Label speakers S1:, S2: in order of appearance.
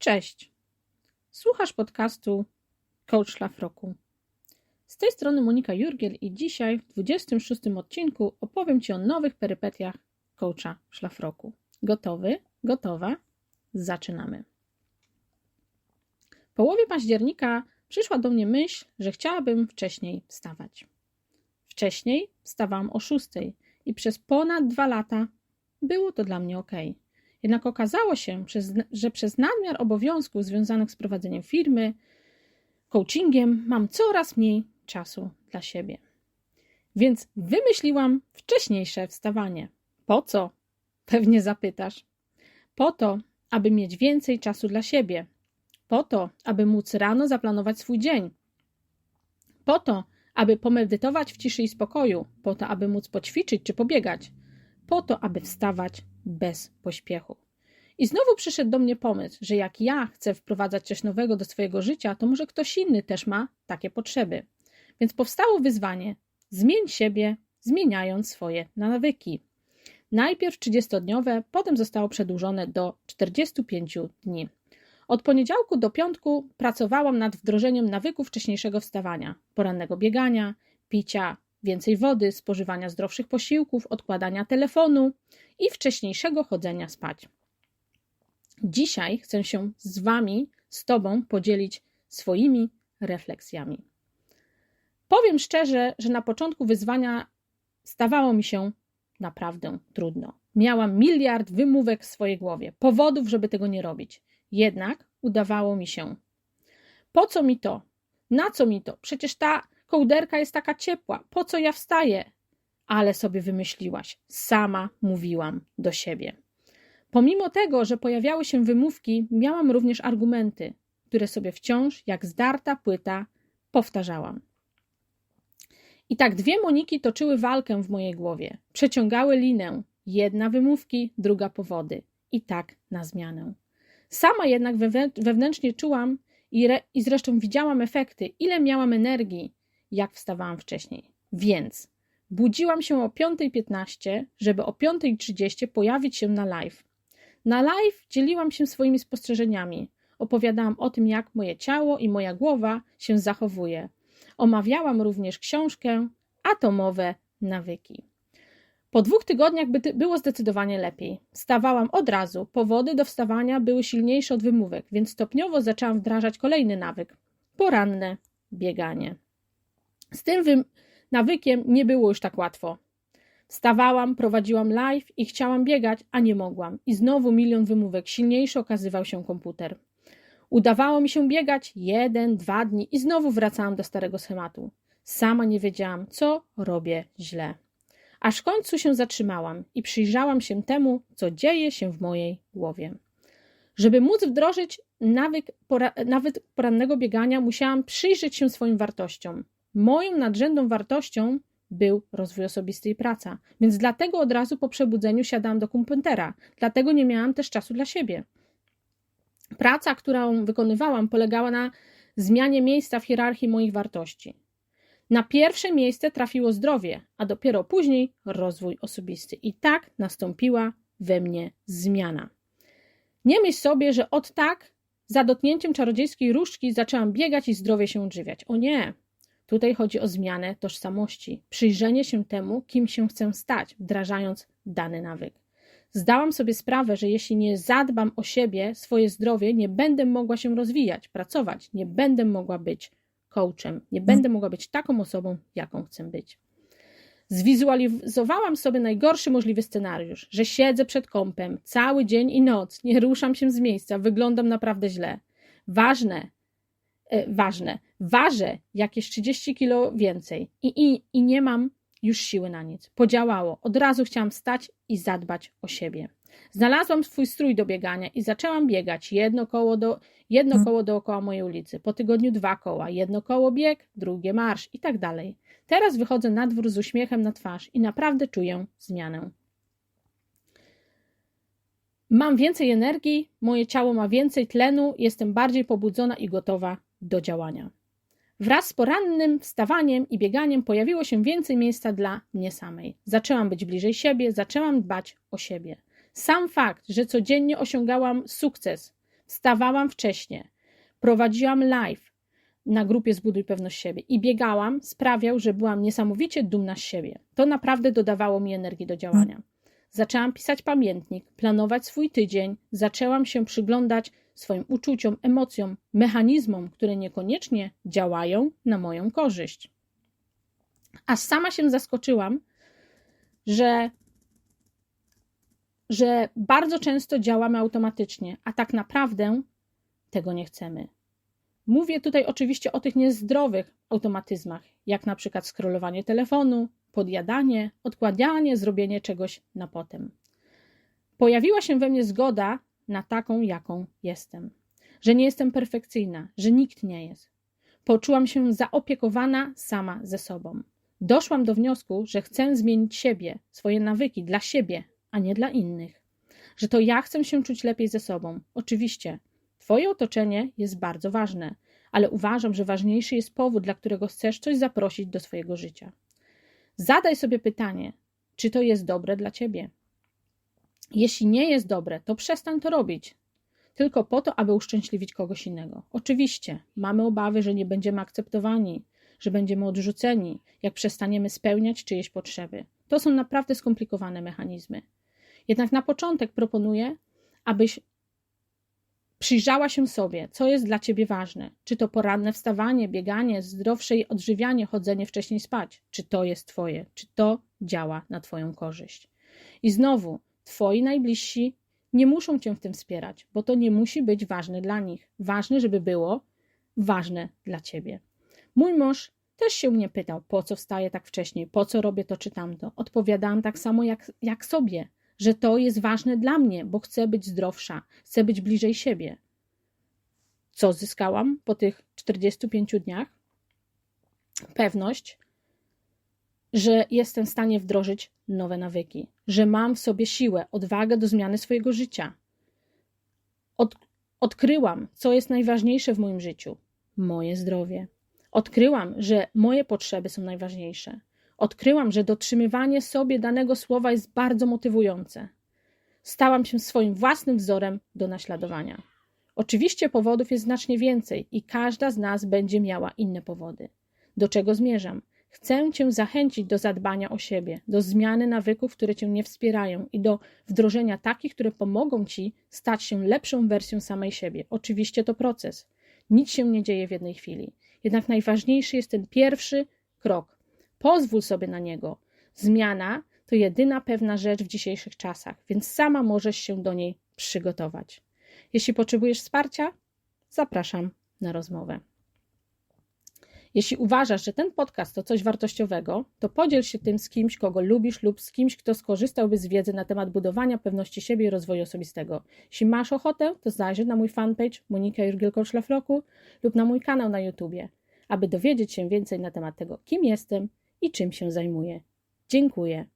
S1: Cześć. Słuchasz podcastu Coach Szlafroku. Z tej strony Monika Jurgiel i dzisiaj w 26 odcinku opowiem Ci o nowych perypetiach coacha szlafroku. Gotowy? Gotowa? Zaczynamy. W połowie października przyszła do mnie myśl, że chciałabym wcześniej wstawać. Wcześniej wstawałam o 6 i przez ponad dwa lata było to dla mnie ok. Jednak okazało się, że przez nadmiar obowiązków związanych z prowadzeniem firmy, coachingiem, mam coraz mniej czasu dla siebie. Więc wymyśliłam wcześniejsze wstawanie. Po co? Pewnie zapytasz. Po to, aby mieć więcej czasu dla siebie. Po to, aby móc rano zaplanować swój dzień. Po to, aby pomedytować w ciszy i spokoju. Po to, aby móc poćwiczyć czy pobiegać. Po to, aby wstawać bez pośpiechu. I znowu przyszedł do mnie pomysł, że jak ja chcę wprowadzać coś nowego do swojego życia, to może ktoś inny też ma takie potrzeby. Więc powstało wyzwanie: zmień siebie, zmieniając swoje nawyki. Najpierw 30-dniowe, potem zostało przedłużone do 45 dni. Od poniedziałku do piątku pracowałam nad wdrożeniem nawyków wcześniejszego wstawania, porannego biegania, picia więcej wody, spożywania zdrowszych posiłków, odkładania telefonu i wcześniejszego chodzenia spać. Dzisiaj chcę się z Wami, z Tobą podzielić swoimi refleksjami. Powiem szczerze, że na początku wyzwania stawało mi się naprawdę trudno. Miałam miliard wymówek w swojej głowie, powodów, żeby tego nie robić. Jednak udawało mi się. Po co mi to? Na co mi to? Przecież ta kołderka jest taka ciepła. Po co ja wstaję? Ale sobie wymyśliłaś. Sama mówiłam do siebie. Pomimo tego, że pojawiały się wymówki, miałam również argumenty, które sobie wciąż, jak zdarta płyta, powtarzałam. I tak dwie Moniki toczyły walkę w mojej głowie. Przeciągały linę. Jedna wymówki, druga powody. I tak na zmianę. Sama jednak wewnętrznie czułam i, re, i zresztą widziałam efekty, ile miałam energii, jak wstawałam wcześniej. Więc budziłam się o 5.15, żeby o 5.30 pojawić się na live. Na live dzieliłam się swoimi spostrzeżeniami. Opowiadałam o tym, jak moje ciało i moja głowa się zachowuje. Omawiałam również książkę Atomowe nawyki. Po dwóch tygodniach by było zdecydowanie lepiej. Wstawałam od razu. Powody do wstawania były silniejsze od wymówek, więc stopniowo zaczęłam wdrażać kolejny nawyk poranne bieganie. Z tym nawykiem nie było już tak łatwo. Wstawałam, prowadziłam live i chciałam biegać, a nie mogłam. I znowu milion wymówek. Silniejszy okazywał się komputer. Udawało mi się biegać jeden, dwa dni i znowu wracałam do starego schematu. Sama nie wiedziałam, co robię źle. Aż w końcu się zatrzymałam i przyjrzałam się temu, co dzieje się w mojej głowie. Żeby móc wdrożyć nawyk, pora, nawyk porannego biegania, musiałam przyjrzeć się swoim wartościom. Moją nadrzędną wartością był rozwój osobisty i praca. Więc dlatego od razu po przebudzeniu siadałam do komputera. Dlatego nie miałam też czasu dla siebie. Praca, którą wykonywałam, polegała na zmianie miejsca w hierarchii moich wartości. Na pierwsze miejsce trafiło zdrowie, a dopiero później rozwój osobisty. I tak nastąpiła we mnie zmiana. Nie myśl sobie, że od tak, za dotknięciem czarodziejskiej różdżki, zaczęłam biegać i zdrowie się odżywiać. O nie! Tutaj chodzi o zmianę tożsamości, przyjrzenie się temu, kim się chcę stać, wdrażając dany nawyk. Zdałam sobie sprawę, że jeśli nie zadbam o siebie, swoje zdrowie, nie będę mogła się rozwijać, pracować, nie będę mogła być coachem, nie będę mogła być taką osobą, jaką chcę być. Zwizualizowałam sobie najgorszy możliwy scenariusz, że siedzę przed kąpem cały dzień i noc, nie ruszam się z miejsca, wyglądam naprawdę źle. Ważne, ważne. Ważę jakieś 30 kilo więcej i, i, i nie mam już siły na nic. Podziałało. Od razu chciałam wstać i zadbać o siebie. Znalazłam swój strój do biegania i zaczęłam biegać jedno koło, do, jedno hmm. koło dookoła mojej ulicy. Po tygodniu dwa koła. Jedno koło bieg, drugie marsz i tak dalej. Teraz wychodzę na dwór z uśmiechem na twarz i naprawdę czuję zmianę. Mam więcej energii, moje ciało ma więcej tlenu, jestem bardziej pobudzona i gotowa do działania. Wraz z porannym wstawaniem i bieganiem pojawiło się więcej miejsca dla mnie samej. Zaczęłam być bliżej siebie, zaczęłam dbać o siebie. Sam fakt, że codziennie osiągałam sukces Stawałam wcześniej, prowadziłam live na grupie Zbuduj Pewność Siebie i biegałam, sprawiał, że byłam niesamowicie dumna z siebie. To naprawdę dodawało mi energii do działania. Zaczęłam pisać pamiętnik, planować swój tydzień, zaczęłam się przyglądać swoim uczuciom, emocjom, mechanizmom, które niekoniecznie działają na moją korzyść. Aż sama się zaskoczyłam, że, że bardzo często działamy automatycznie, a tak naprawdę tego nie chcemy. Mówię tutaj oczywiście o tych niezdrowych automatyzmach, jak na przykład scrollowanie telefonu, podjadanie, odkładanie, zrobienie czegoś na potem. Pojawiła się we mnie zgoda na taką, jaką jestem. Że nie jestem perfekcyjna, że nikt nie jest. Poczułam się zaopiekowana sama ze sobą. Doszłam do wniosku, że chcę zmienić siebie, swoje nawyki dla siebie, a nie dla innych. Że to ja chcę się czuć lepiej ze sobą. Oczywiście, Twoje otoczenie jest bardzo ważne, ale uważam, że ważniejszy jest powód, dla którego chcesz coś zaprosić do swojego życia. Zadaj sobie pytanie, czy to jest dobre dla ciebie. Jeśli nie jest dobre, to przestań to robić. Tylko po to, aby uszczęśliwić kogoś innego. Oczywiście, mamy obawy, że nie będziemy akceptowani, że będziemy odrzuceni, jak przestaniemy spełniać czyjeś potrzeby. To są naprawdę skomplikowane mechanizmy. Jednak na początek proponuję, abyś przyjrzała się sobie, co jest dla ciebie ważne. Czy to poranne wstawanie, bieganie, zdrowsze odżywianie, chodzenie wcześniej spać. Czy to jest twoje, czy to działa na twoją korzyść. I znowu, twoi najbliżsi nie muszą cię w tym wspierać, bo to nie musi być ważne dla nich. Ważne, żeby było ważne dla ciebie. Mój mąż też się mnie pytał, po co wstaję tak wcześnie, po co robię to czy tamto. Odpowiadałam tak samo jak, jak sobie że to jest ważne dla mnie, bo chcę być zdrowsza, chcę być bliżej siebie. Co zyskałam po tych 45 dniach? Pewność, że jestem w stanie wdrożyć nowe nawyki, że mam w sobie siłę, odwagę do zmiany swojego życia. Od, odkryłam, co jest najważniejsze w moim życiu moje zdrowie. Odkryłam, że moje potrzeby są najważniejsze. Odkryłam, że dotrzymywanie sobie danego słowa jest bardzo motywujące. Stałam się swoim własnym wzorem do naśladowania. Oczywiście powodów jest znacznie więcej i każda z nas będzie miała inne powody. Do czego zmierzam? Chcę Cię zachęcić do zadbania o siebie, do zmiany nawyków, które Cię nie wspierają i do wdrożenia takich, które pomogą Ci stać się lepszą wersją samej siebie. Oczywiście to proces. Nic się nie dzieje w jednej chwili. Jednak najważniejszy jest ten pierwszy krok, Pozwól sobie na niego. Zmiana to jedyna pewna rzecz w dzisiejszych czasach, więc sama możesz się do niej przygotować. Jeśli potrzebujesz wsparcia, zapraszam na rozmowę. Jeśli uważasz, że ten podcast to coś wartościowego, to podziel się tym z kimś, kogo lubisz lub z kimś, kto skorzystałby z wiedzy na temat budowania pewności siebie i rozwoju osobistego. Jeśli masz ochotę, to zajrzyj na mój fanpage Monika Jurgielko Szlafroku lub na mój kanał na YouTubie, aby dowiedzieć się więcej na temat tego, kim jestem i czym się zajmuję. Dziękuję.